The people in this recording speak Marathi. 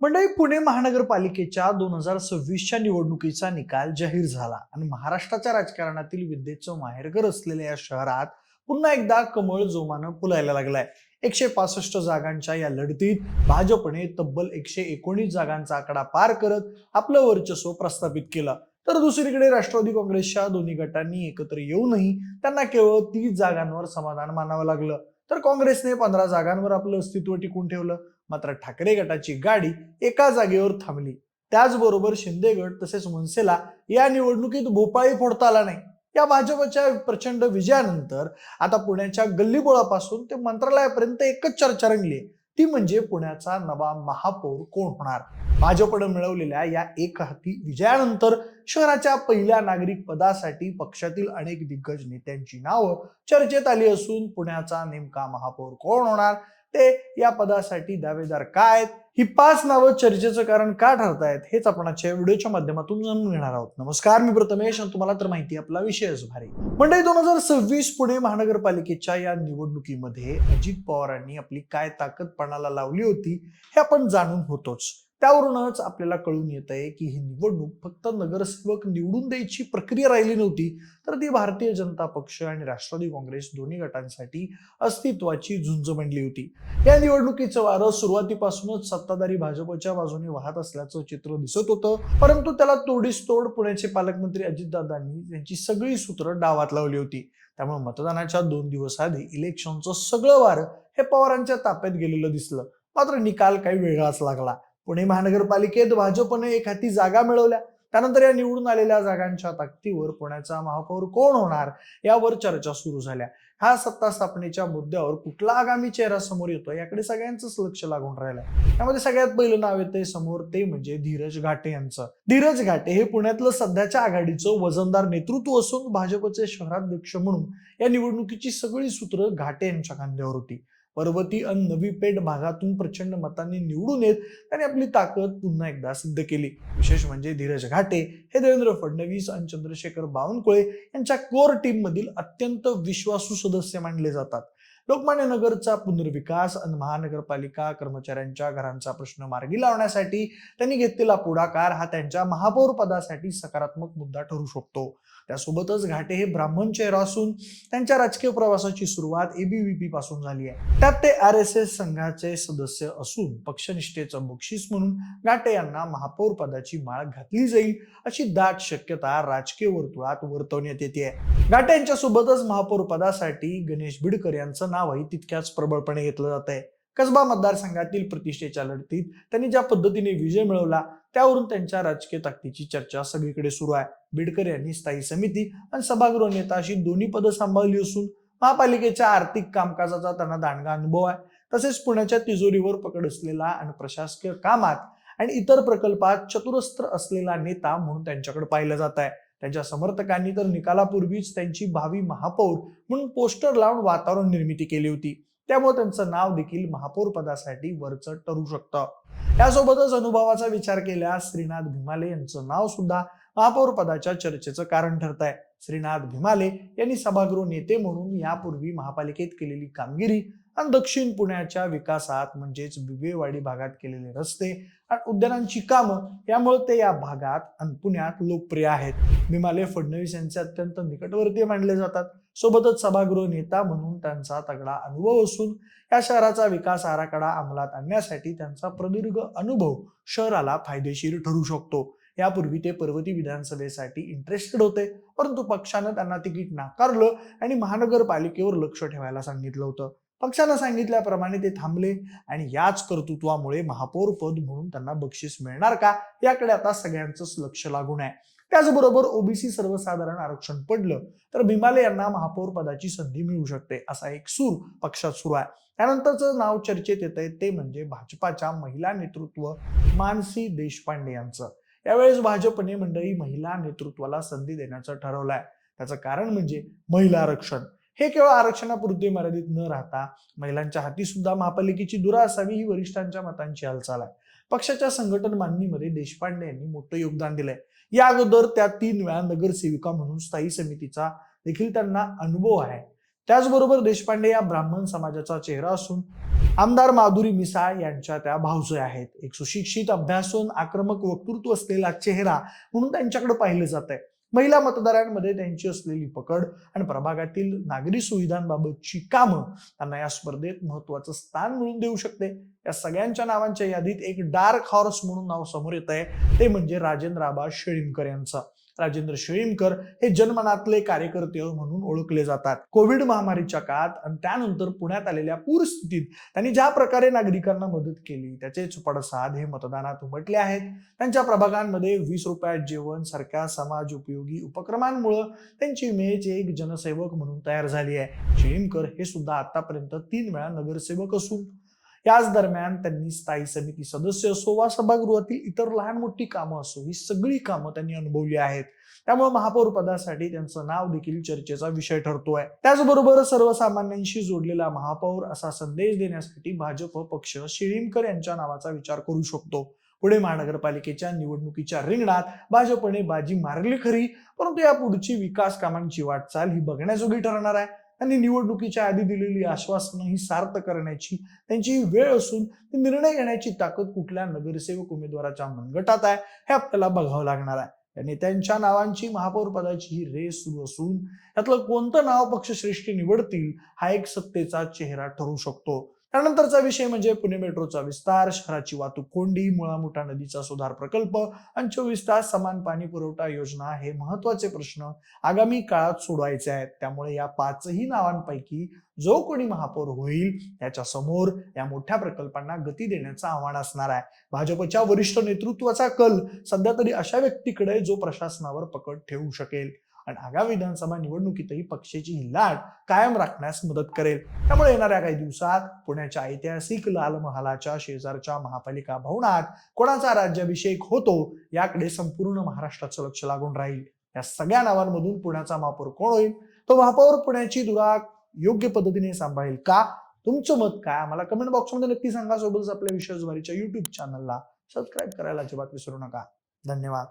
मंडळी पुणे महानगरपालिकेच्या दोन हजार सव्वीसच्या निवडणुकीचा निकाल जाहीर झाला आणि महाराष्ट्राच्या राजकारणातील विद्येचं माहेरघर असलेल्या या शहरात पुन्हा एकदा कमळ जोमानं फुलायला लागलाय. एकशे पासष्ट जागांच्या या लढतीत भाजपने तब्बल एकशे एकोणीस जागांचा आकडा पार करत आपलं वर्चस्व प्रस्थापित केलं. तर दुसरीकडे राष्ट्रवादी काँग्रेसच्या दोन्ही गटांनी एकत्र येऊनही त्यांना केवळ तीस जागांवर समाधान मानावं लागलं. तर काँग्रेसने पंधरा जागांवर आपलं अस्तित्व टिकून ठेवलं. मात्र ठाकरे गटाची गाडी एका जागेवर थांबली. त्याचबरोबर शिंदे गट तसेच मनसेला या निवडणुकीत भोपाळी फोडता आला नाही. या भाजपच्या प्रचंड विजयानंतर आता पुण्याच्या गल्लीबोळापासून ते मंत्रालयापर्यंत एकच चर्चा रंगली ती म्हणजे पुण्याचा नवा महापौर कोण होणार? भाजपनं मिळवलेल्या या एक हाती विजयानंतर शहराच्या पहिल्या नागरिक पदासाठी पक्षातील अनेक दिग्गज नेत्यांची नावं चर्चेत आली असून पुण्याचा नेमका महापौर कोण होणार? ते या पदासाठी दावेदार काय आहेत? ही पाच नावं चर्चेचं कारण का ठरतायत? हेच आपण आजच्या व्हिडिओच्या माध्यमातून जाणून घेणार आहोत. नमस्कार मी प्रथमेश आणि तुम्हाला तर माहिती आपला विषयच भारी. मंडळी दोन हजार सव्वीस पुणे महानगरपालिकेच्या या निवडणुकीमध्ये अजित पवारांनी आपली काय ताकद पणाला लावली होती हे आपण जाणून होतोच. त्यावरूनच आपल्याला कळून येत आहे की ही निवडणूक फक्त नगरसेवक निवडून द्यायची प्रक्रिया राहिली नव्हती तर ती भारतीय जनता पक्ष आणि राष्ट्रवादी काँग्रेस दोन्ही गटांसाठी अस्तित्वाची झुंज बनली होती. या निवडणुकीचं वारं सुरुवातीपासूनच सत्ताधारी भाजपच्या बाजूने वाहत असल्याचं चित्र दिसत होतं परंतु त्याला तोडीस तोड पुण्याचे पालकमंत्री अजितदादांनी त्यांची सगळी सूत्र डावात लावली होती. त्यामुळे मतदानाच्या दोन दिवस आधी इलेक्शनचं सगळं वारं हे पवारांच्या ताब्यात गेलेलं दिसलं. मात्र निकाल काही वेगळाच लागला. पुणे महानगरपालिकेत भाजपने एक हाती जागा मिळवल्या. त्यानंतर या निवडून आलेल्या जागांच्या ताकदीवर पुण्याचा महापौर कोण होणार यावर चर्चा सुरू झाल्या. हा सत्ता स्थापनेच्या मुद्द्यावर कुठला आगामी चेहरा समोर येतो याकडे सगळ्यांचंच लक्ष लागून राहिलं त्यामध्ये सगळ्यात पहिलं नाव येते समोर ते म्हणजे धीरज घाटे यांचं. धीरज घाटे हे पुण्यातलं सध्याच्या आघाडीचं वजनदार नेतृत्व असून भाजपचे शहराध्यक्ष म्हणून या निवडणुकीची सगळी सूत्र घाटे यांच्या खांद्यावर होती. पर्वती अन नवी पेठ भागातून प्रचंड मतांनी निवडून येत त्यांनी आपली ताकद पुन्हा एकदा सिद्ध केली. विशेष म्हणजे धीरज घाटे हे देवेंद्र फडणवीस आणि चंद्रशेखर बावनकुळे यांच्या कोर टीम मधील अत्यंत विश्वासू सदस्य मानले जातात. लोकमान्य नगरचा पुनर्विकास आणि महानगरपालिका कर्मचाऱ्यांच्या घरांचा प्रश्न मार्गी लावण्यासाठी त्यांनी घेतलेला पुढाकार हा त्यांच्या महापौर पदासाठी सकारात्मक मुद्दा ठरू शकतो. त्यासोबतच घाटे हे ब्राह्मण चेहरा असून त्यांच्या राजकीय प्रवासाची सुरुवात एबीव्हीपी पासून झाली आहे. त्यात ते आर एस एस संघाचे सदस्य असून पक्षनिष्ठेचं बक्षीस म्हणून घाटे यांना महापौर पदाची माळ घातली जाईल अशी दाट शक्यता राजकीय वर्तुळात वर्तवण्यात येते. घाटे यांच्या सोबतच महापौर पदासाठी गणेश बिडकर यांचं नाव नावही तितक्याच प्रबळपणे घेतलं जात आहे. कसबा मतदारसंघातील प्रतिष्ठेच्या लढतीत त्यांनी ज्या पद्धतीने विजय मिळवला त्यावरून त्यांच्या राजकीय ताकदीची चर्चा सगळीकडे सुरू आहे. बिडकर यांनी स्थायी समिती आणि सभागृह नेता अशी दोन्ही पदं सांभाळली असून महापालिकेच्या आर्थिक कामकाजाचा त्यांना दांडगा अनुभव आहे. तसेच पुण्याच्या तिजोरीवर पकड असलेला आणि प्रशासकीय कामात आणि इतर प्रकल्पात चतुरस्त्र असलेला नेता म्हणून त्यांच्याकडे पाहिलं जात आहे. त्यांच्या समर्थकांनी तर निकालापूर्वीच त्यांची भावी महापौर म्हणून पोस्टर लावून वातावरण निर्मिती केली होती. त्यामुळे त्यांचं नाव देखील महापौर पदासाठी वरचं ठरू शकतं. यासोबतच अनुभवाचा विचार केल्यास श्रीनाथ भिमाले यांचं नाव सुद्धा महापौर पदाच्या चर्चेचं कारण ठरत आहे श्रीनाथ भिमाले यांनी सभागृह नेते म्हणून यापूर्वी महापालिकेत केलेली कामगिरी आणि दक्षिण पुण्याच्या विकासात म्हणजेच बिबेवाडी भागात केलेले रस्ते उद्यानांची कामं यामुळे ते या भागात आणि पुण्यात लोकप्रिय आहेत. भीमाले फडणवीस यांचे अत्यंत निकटवर्तीय मानले जातात. सोबतच सभागृह नेता म्हणून त्यांचा तगडा अनुभव असून या शहराचा विकास आराखडा अंमलात आणण्यासाठी त्यांचा प्रदीर्घ अनुभव शहराला फायदेशीर ठरू शकतो. यापूर्वी ते पर्वती विधानसभेसाठी इंटरेस्टेड होते परंतु पक्षानं त्यांना तिकीट नाकारलं आणि महानगरपालिकेवर लक्ष ठेवायला सांगितलं होतं. पक्षानं सांगितल्याप्रमाणे ते थांबले आणि याच कर्तृत्वामुळे महापौर पद म्हणून त्यांना बक्षीस मिळणार का याकडे आता सगळ्यांचंच लक्ष लागून आहे. त्याचबरोबर ओबीसी सर्वसाधारण आरक्षण पडलं तर भीमाले यांना महापौर पदाची संधी मिळू शकते असा एक सूर पक्षात सुरू आहे. त्यानंतरचं नाव चर्चेत येत आहे ते म्हणजे भाजपाच्या महिला नेतृत्व मानसी देशपांडे यांचं. यावेळेस भाजपने मंडळी महिला नेतृत्वाला संधी देण्याचं ठरवलंय. त्याचं कारण म्हणजे महिला आरक्षण. हे केवळ आरक्षणापुरते मर्यादित न राहता महिलांच्या हाती सुद्धा महापालिकेची दुरा असावी ही वरिष्ठांच्या मतांची हालचाल आहे. पक्षाच्या संघटन मांडणीमध्ये देशपांडे यांनी मोठं योगदान दिलंय. या अगोदर त्या तीन वेळा नगरसेविका म्हणून स्थायी समितीचा देखील त्यांना अनुभव आहे. त्याचबरोबर देशपांडे या ब्राह्मण समाजाचा चेहरा असून आमदार माधुरी मिसाळ यांच्या त्या भावजे आहेत. एक सुशिक्षित अभ्यासून आक्रमक वक्तृत्व असलेला चेहरा म्हणून त्यांच्याकडे पाहिलं जात आहे महिला मतदारांमध्ये त्यांची असलेली पकड आणि प्रभागातील नागरी सुविधांबाबतची कामं त्यांना या स्पर्धेत महत्वाचं स्थान मिळून देऊ शकते. या सगळ्यांच्या नावांच्या यादीत एक डार्क हॉर्स म्हणून नाव समोर येत आहे ते म्हणजे राजेंद्र आबा शेळीमकर यांचं. राजेंद्र शेळीमकर हे जनमनातले कार्यकर्ते म्हणून ओळखले जातात. कोविड महामारीच्या काळात आणि त्यानंतर पुण्यात आलेल्या पूरस्थितीत त्यांनी ज्या प्रकारे नागरिकांना मदत केली त्याचेच पडसाद हे मतदानात उमटले आहेत. त्यांच्या प्रभागांमध्ये वीस रुपयात जेवण सारख्या समाज उपयोगी उपक्रमांमुळे त्यांची इमेज एक जनसेवक म्हणून तयार झाली आहे. शेळीमकर हे सुद्धा आतापर्यंत तीन वेळा नगरसेवक असून याच दरम्यान त्यांनी स्थायी समिती सदस्य असो वा सभागृहातील इतर लहान मोठी कामं असो ही सगळी कामं त्यांनी अनुभवली आहेत. त्यामुळे महापौर पदासाठी त्यांचं नाव देखील चर्चेचा विषय ठरतोय. त्याचबरोबर सर्वसामान्यांशी जोडलेला महापौर असा संदेश देण्यासाठी भाजप पक्ष शिळीमकर यांच्या नावाचा विचार करू शकतो. पुणे महानगरपालिकेच्या निवडणुकीच्या रिंगणात भाजपने बाजी मारली खरी परंतु या पुढची विकास कामांची वाटचाल ही बघण्याजोगी ठरणार आहे. आणि निवडणुकीच्या आधी दिलेली आश्वासनं ही सार्थ करण्याची त्यांची वेळ असून ती निर्णय घेण्याची ताकद कुठल्या नगरसेवक उमेदवाराच्या मनगटात आहे हे आपल्याला बघावं लागणार आहे. या नेत्यांच्या नावांची महापौर पदाची ही रेस सुरू असून यातलं कोणतं नाव पक्षश्रेष्ठी निवडतील हा एक सत्तेचा चेहरा ठरू शकतो. त्यानंतरचा विषय म्हणजे पुणे मेट्रोचा विस्तार शहराची वाहतूक कोंडी मुळामुठा नदीचा सुधार प्रकल्प आणि चोवीस तास समान पाणी पुरवठा योजना हे महत्त्वाचे प्रश्न आगामी काळात सोडवायचे आहेत. त्यामुळे या पाचही नावांपैकी जो कोणी महापौर होईल त्याच्यासमोर या मोठ्या प्रकल्पांना गती देण्याचं आव्हान असणार आहे. भाजपच्या वरिष्ठ नेतृत्वाचा कल सध्या तरी अशा व्यक्तीकडे जो प्रशासनावर पकड ठेवू शकेल. आणि आगामी विधानसभा निवडणुकीतही पक्षाची ही लाट कायम राखण्यास मदत करेल. त्यामुळे येणाऱ्या काही दिवसात पुण्याच्या ऐतिहासिक लाल महालाच्या शेजारच्या महापालिका भवनात कोणाचा राज्याभिषेक होतो याकडे संपूर्ण महाराष्ट्राचं लक्ष लागून राहील. या सगळ्या नावांमधून पुण्याचा महापौर कोण होईल? तो महापौर पुण्याची दुरा योग्य पद्धतीने सांभाळेल का? तुमचं मत काय? आम्हाला कमेंट बॉक्समध्ये नक्की सांगा. सोबतच आपल्या विश्वासवारीच्या युट्यूब चॅनलला सबस्क्राईब करायला अजिबात विसरू नका. धन्यवाद.